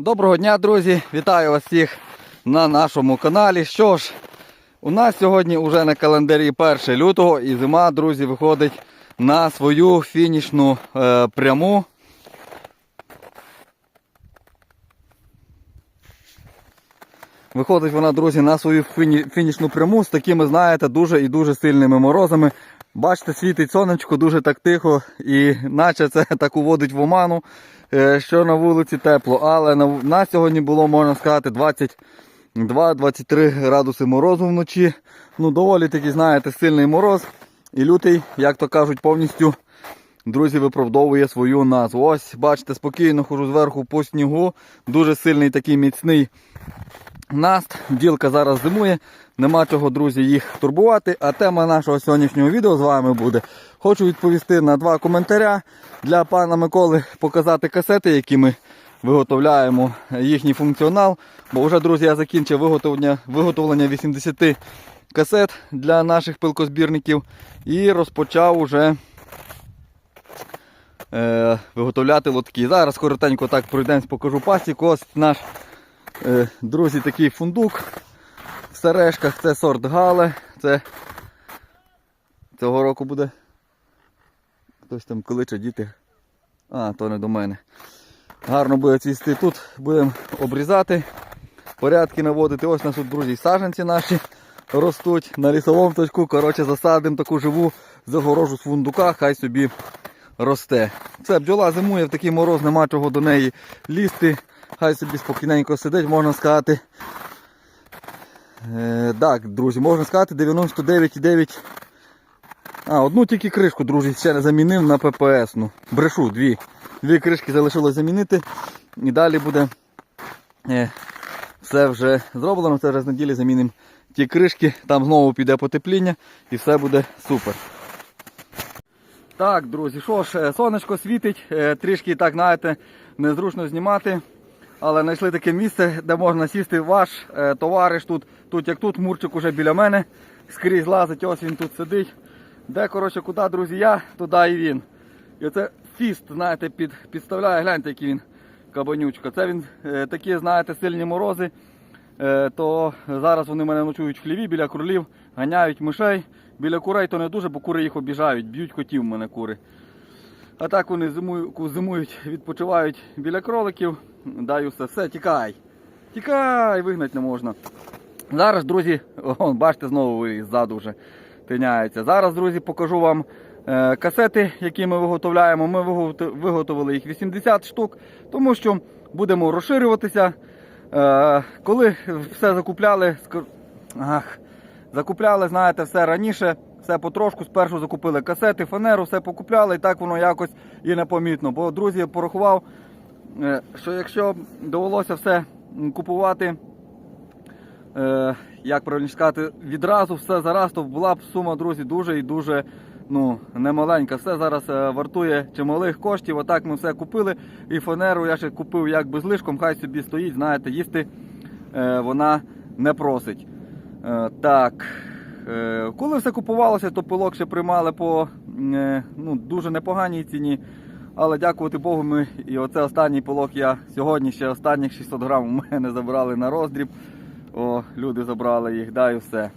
Доброго дня, друзі! Вітаю вас всіх на нашому каналі. Що ж, у нас сьогодні вже на календарі 1 лютого і зима, друзі, виходить на свою фінішну е, пряму. Виходить вона, друзі, на свою фіні- фінішну пряму з такими, знаєте, дуже і дуже сильними морозами. Бачите, світить сонечко дуже так тихо і наче це так уводить в оману, е, що на вулиці тепло. Але на, на сьогодні було, можна сказати, 22-23 градуси морозу вночі. Ну, доволі такий, знаєте, сильний мороз. І лютий, як то кажуть, повністю, друзі, виправдовує свою назву. Ось, бачите, спокійно хожу зверху по снігу. Дуже сильний такий міцний Наст, бджілка зараз зимує, нема чого, друзі, їх турбувати. А тема нашого сьогоднішнього відео з вами буде. Хочу відповісти на два коментаря для пана Миколи, показати касети, які ми виготовляємо, їхній функціонал. Бо вже, друзі, я закінчив виготовлення, виготовлення 80 касет для наших пилкозбірників і розпочав уже е, виготовляти лотки. Зараз коротенько так пройдемось, покажу пасіку. Ось наш Друзі, такий фундук в сережках, це сорт Гале, це цього року буде. Хтось там кличе діти. А, то не до мене. Гарно буде цвісти тут, будемо обрізати, порядки наводити. Ось у нас тут, друзі, саджанці наші ростуть на лісовому точку. Коротше, засадимо таку живу загорожу з фундука, хай собі росте. Це бджола зимує в такий мороз, нема чого до неї лізти. Хай собі спокійненько сидить, можна сказати. Е, так, друзі, можна сказати 99,9. А, одну тільки кришку, друзі, ще не замінив на ППС. Ну, брешу, дві. Дві кришки залишилось замінити. І далі буде е, все вже зроблено. Це вже з неділі замінимо ті кришки, там знову піде потепління і все буде супер. Так, друзі, що ж, е, сонечко світить, трішки так, знаєте, незручно знімати. Але знайшли таке місце, де можна сісти ваш е, товариш тут, тут як тут, мурчик уже біля мене, скрізь лазить, ось він тут сидить. Де, коротше, куди, друзі, я, туди і він. І оце фіст, знаєте, під, підставляє, гляньте, який він кабанючка. Це він е, такі, знаєте, сильні морози. Е, то зараз вони мене ночують в хліві біля кролів, ганяють мишей. Біля курей то не дуже, бо кури їх обіжають, б'ють котів в мене кури. А так вони зимують, зимують, відпочивають біля кроликів. Даю все, все, тікай. Тікай, вигнати не можна. Зараз, друзі, о, бачите, знову ззаду вже тиняється. Зараз, друзі, покажу вам е, касети, які ми виготовляємо. Ми виготовили їх 80 штук, тому що будемо розширюватися. Е, коли все закупляли, скор- ах, закупляли, знаєте, все раніше, все потрошку. Спершу закупили касети, фанеру, все покупляли, і так воно якось і непомітно. Бо, друзі, я порахував, що якщо довелося все купувати, е, як правильно сказати, відразу все зараз, то була б сума, друзі, дуже і дуже ну, немаленька. Все зараз е, вартує чималих коштів. Отак ми все купили. І фанеру я ще купив як лишком, хай собі стоїть, знаєте, їсти е, вона не просить. Е, так. Е, коли все купувалося, то пилок ще приймали по е, ну, дуже непоганій ціні. Але дякувати Богу, ми і оце останній пилок я сьогодні ще останніх 600 грам у мене забрали на роздріб. О, люди забрали їх, да, і все.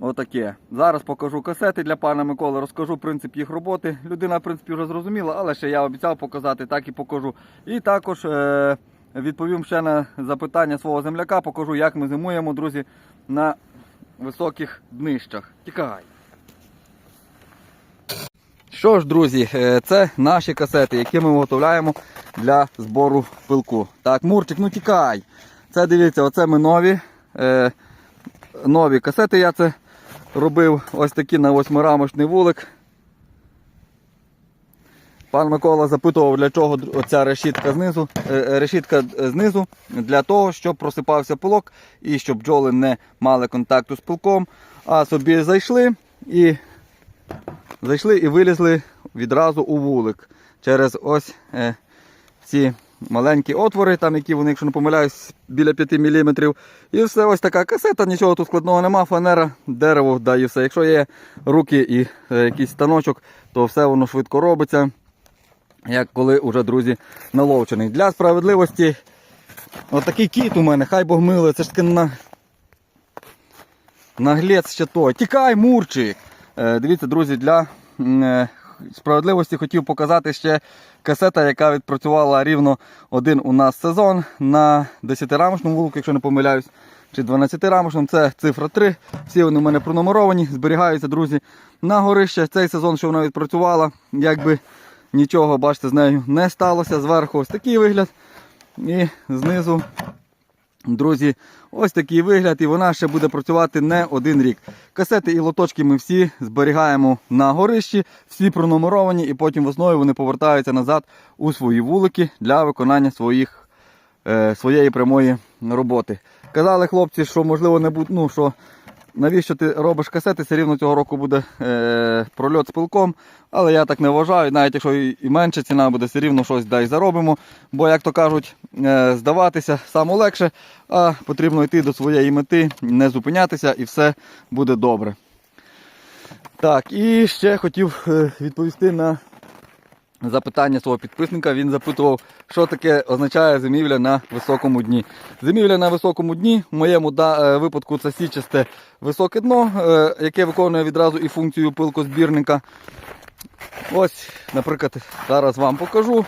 Отаке. Зараз покажу касети для пана Миколи, розкажу принцип їх роботи. Людина, в принципі, вже зрозуміла, але ще я обіцяв показати, так і покажу. І також е- відповім ще на запитання свого земляка, покажу, як ми зимуємо, друзі, на високих днищах. Тікай. Що ж, друзі, е, це наші касети, які ми виготовляємо для збору пилку. Так, Мурчик, ну тікай. Це дивіться, оце ми нові. Е, нові касети я це робив. Ось такі на восьмирамочний вулик. Пан Микола запитував, для чого оця решітка знизу. Е, е, решітка знизу для того, щоб просипався пилок і щоб бджоли не мали контакту з пилком, а собі зайшли і зайшли і вилізли відразу у вулик через ось е, ці маленькі отвори, там які вони, якщо не помиляюсь, біля 5 мм. І все ось така касета, нічого тут складного нема, фанера, дерево, да і все. Якщо є руки і е, якийсь станочок, то все воно швидко робиться. як коли уже, друзі, наловчений. Для справедливості, отакий кіт у мене, хай Бог милує, це ж таки на... наглець ще той. Тікай, мурчик! Е, дивіться, друзі, для е, справедливості хотів показати ще касета, яка відпрацювала рівно один у нас сезон на 10-рамочному вулку, якщо не помиляюсь, чи 12-рамочному. Це цифра 3. Всі вони в мене пронумеровані, зберігаються, друзі, на горище. Цей сезон, що вона відпрацювала, якби нічого, бачите, з нею не сталося. Зверху ось такий вигляд. І знизу Друзі, ось такий вигляд, і вона ще буде працювати не один рік. Касети і лоточки ми всі зберігаємо на горищі, всі пронумеровані, і потім весною вони повертаються назад у свої вулики для виконання своїх, е, своєї прямої роботи. Казали хлопці, що можливо не буде, ну що навіщо ти робиш касети, все рівно цього року буде е, прольот з пилком. Але я так не вважаю, навіть якщо і менша ціна буде, все рівно щось дай заробимо. Бо, як то кажуть, е, здаватися саме легше, а потрібно йти до своєї мети, не зупинятися і все буде добре. Так, і ще хотів е, відповісти на запитання свого підписника. Він запитував, що таке означає зимівля на високому дні. Зимівля на високому дні, в моєму е, випадку це січасте високе дно, е, яке виконує відразу і функцію пилкозбірника. Ось, наприклад, зараз вам покажу.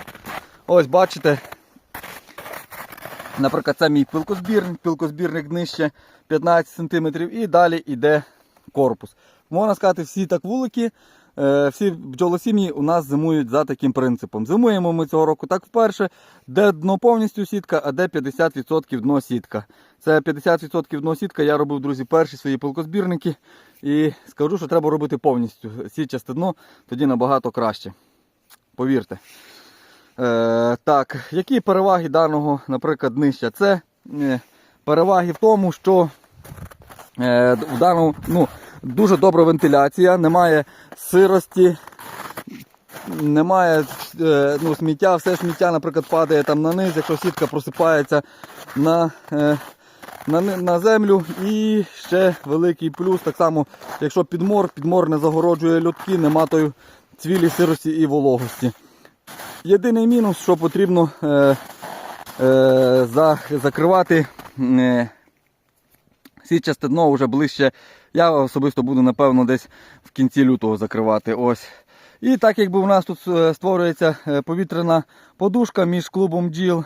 Ось бачите. Наприклад, це мій пилкозбірник, пилкозбірник нижче 15 см і далі йде корпус. Можна сказати, всі так вулики, всі бджолосім'ї у нас зимують за таким принципом. Зимуємо ми цього року так вперше, де дно повністю сітка, а де 50% дно сітка. Це 50% дно сітка. Я робив, друзі, перші свої пилкозбірники. І скажу, що треба робити повністю сітчасте дно, тоді набагато краще. Повірте. Е, так, які переваги даного, наприклад, днища? Це е, переваги в тому, що е, в даному ну, дуже добра вентиляція, немає сирості, немає е, ну, сміття, все сміття, наприклад, падає там на низ, якщо сітка просипається на, е, на, на землю. І ще великий плюс, так само, якщо підмор, підмор не загороджує льотки, нема тої цвілі сирості і вологості. Єдиний мінус, що потрібно е, е, закривати е, сітчасте дно вже ближче. Я особисто буду, напевно, десь в кінці лютого закривати. Ось. І так якби у нас тут е, створюється е, повітряна подушка між клубом джіл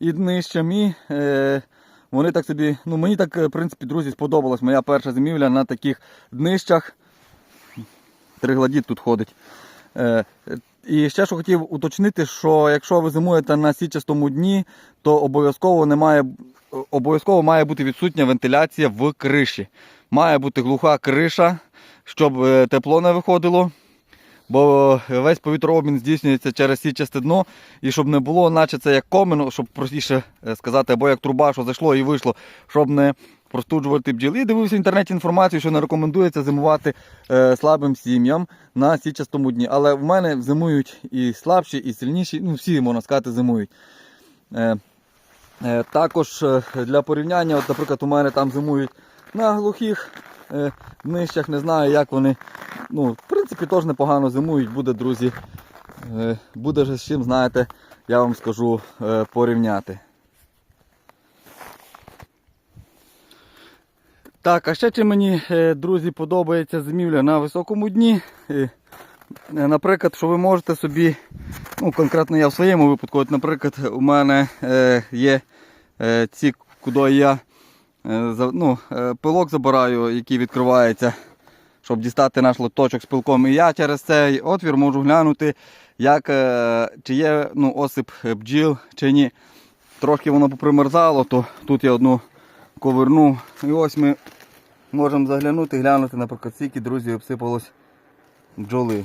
і днищем. І е, вони так собі, ну мені так, е, в принципі, друзі, сподобалась моя перша зимівля на таких днищах. Тригладіт тут ходить. І ще що хотів уточнити, що якщо ви зимуєте на січастому дні, то обов'язково немає обов'язково має бути відсутня вентиляція в криші. Має бути глуха криша, щоб е, тепло не виходило. Бо весь повітрообмін здійснюється через січасте дно, і щоб не було, наче це як комен, щоб простіше е, сказати, або як труба, що зайшло і вийшло, щоб не простуджувати бджіл. І дивився в інтернеті інформацію, що не рекомендується зимувати е, слабим сім'ям на січастому дні. Але в мене зимують і слабші, і сильніші, ну всі, можна сказати, зимують. Е, е, також е, для порівняння, от, наприклад, у мене там зимують на глухих е, днищах, не знаю, як вони. Ну, в принципі, теж непогано зимують, буде, друзі. Е, буде ж з чим, знаєте, я вам скажу е, порівняти. Так, а ще чим мені, е, друзі, подобається зимівля на високому дні. Е, е, Наприклад, що ви можете собі, ну конкретно я в своєму випадку, от, наприклад, у мене є ці, куди я ну, пилок забираю, який відкривається, щоб дістати наш лоточок з пилком. І я через цей отвір можу глянути, як, чи є ну, осип бджіл, чи ні. Трошки воно попримерзало, то тут я одну коверну. І ось ми можемо заглянути, глянути, наприклад, скільки друзі обсипалось бджоли.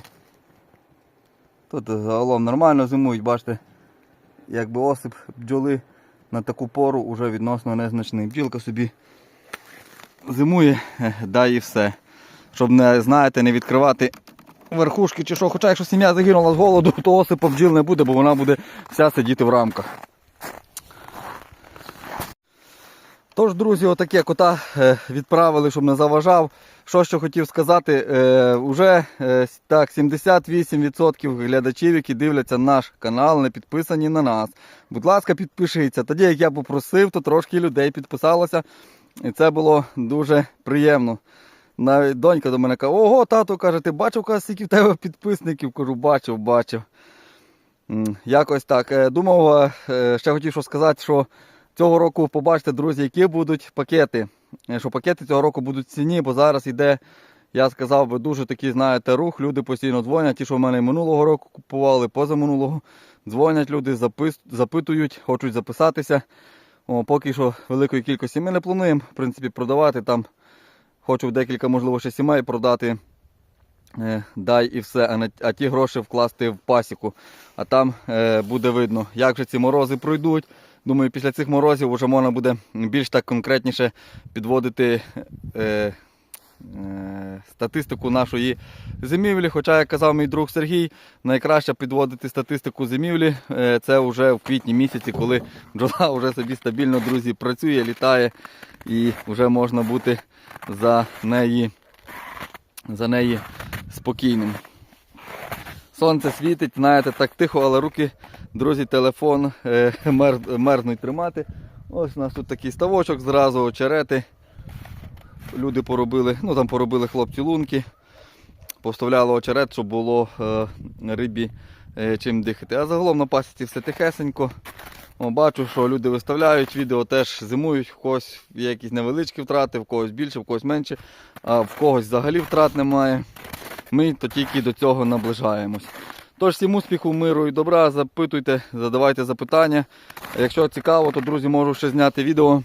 Тут загалом нормально зимують, бачите, якби осип бджоли на таку пору вже відносно незначний. Бджілка собі зимує, е, да і все. Щоб не, знаєте, не відкривати верхушки чи що. Хоча якщо сім'я загинула з голоду, то осипа бджіл не буде, бо вона буде вся сидіти в рамках. Тож, друзі, отаке кота е, відправили, щоб не заважав. Що ще хотів сказати, е, уже е, так, 78% глядачів, які дивляться наш канал, не підписані на нас. Будь ласка, підпишіться. Тоді, як я попросив, то трошки людей підписалося. І це було дуже приємно. Навіть донька до мене каже, ого, тато каже, ти бачив, каже, скільки в тебе підписників? Кажу, бачив, бачив. Якось так. Е, Думав, е, ще хотів що сказати, що цього року побачите, друзі, які будуть пакети. Е, Що пакети цього року будуть ціні, бо зараз йде, я сказав би, дуже такий, знаєте, рух. Люди постійно дзвонять. Ті, що в мене минулого року купували, позаминулого. Дзвонять люди, запис, запитують, хочуть записатися. О, поки що великої кількості ми не плануємо, в принципі, продавати там. Хочу декілька, можливо, ще сімей продати. Е, дай і все, а, на, а ті гроші вкласти в пасіку. А там е, буде видно, як же ці морози пройдуть. Думаю, після цих морозів вже можна буде більш так конкретніше підводити е, е, статистику нашої зимівлі. Хоча, як казав мій друг Сергій, найкраще підводити статистику зимівлі е, це вже в квітні місяці, коли бджола вже собі стабільно, друзі, працює, літає і вже можна бути за неї, за неї спокійним. Сонце світить, знаєте, так тихо, але руки, друзі, телефон е, мер, мерзнуть тримати. Ось у нас тут такий ставочок зразу, очерети. Люди поробили, ну там поробили хлопці лунки, поставляли очерет, щоб було е, рибі е, чим дихати. А загалом на пасіці все тихесенько. О, бачу, що люди виставляють відео, теж зимують, в когось є якісь невеличкі втрати, в когось більше, в когось менше, а в когось взагалі втрат немає. Ми то тільки до цього наближаємось. Тож всім успіху, миру і добра, запитуйте, задавайте запитання. Якщо цікаво, то друзі можу ще зняти відео,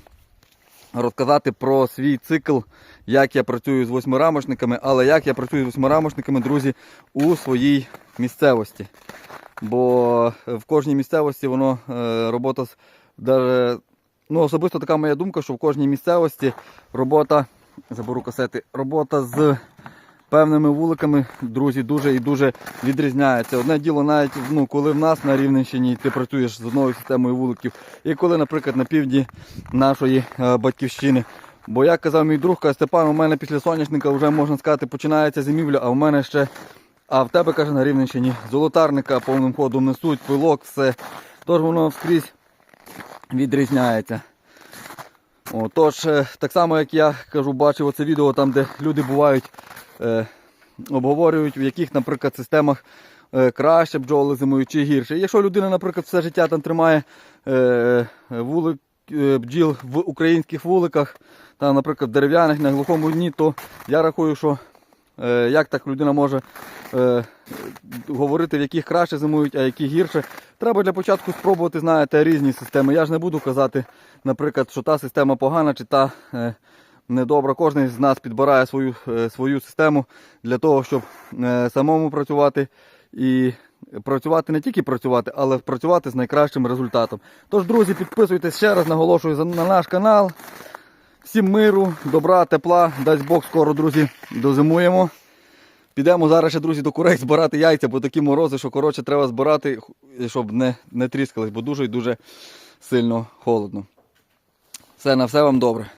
розказати про свій цикл, як я працюю з восьмирамочниками, але як я працюю з восьмирамочниками, друзі, у своїй місцевості. Бо в кожній місцевості воно е, робота ну, особисто така моя думка, що в кожній місцевості робота, заберу касети, робота з певними вуликами, друзі, дуже і дуже відрізняється. Одне діло, навіть ну, коли в нас на Рівненщині ти працюєш з одною системою вуликів, і коли, наприклад, на півдні нашої е, батьківщини. Бо як казав мій друг, каже, Степан, у мене після соняшника вже можна сказати, починається зимівля, а в мене ще. А в тебе, каже, на Рівненщині золотарника повним ходом несуть, пилок, все. Тож воно вскрізь відрізняється. О, тож, е, так само, як я кажу, бачив оце відео, там, де люди бувають, обговорюють, в яких, наприклад, системах е, краще бджоли зимують чи гірше. Якщо людина, наприклад, все життя там тримає е, вулик, е, бджіл в українських вуликах, там, наприклад, дерев'яних на глухому дні, то я рахую, що е, як так людина може е, говорити, в яких краще зимують, а які гірше. Треба для початку спробувати, знаєте, різні системи. Я ж не буду казати, наприклад, що та система погана чи та е, недобра. Кожен з нас підбирає свою, е, свою систему для того, щоб е, самому працювати і працювати не тільки працювати, але працювати з найкращим результатом. Тож, друзі, підписуйтесь ще раз, наголошую на наш канал. Всім миру, добра, тепла. Дасть Бог скоро, друзі, дозимуємо. Підемо зараз ще, друзі, до курей збирати яйця, бо такі морози, що коротше треба збирати, щоб не, не тріскались, бо дуже і дуже сильно холодно. Все, на все вам добре.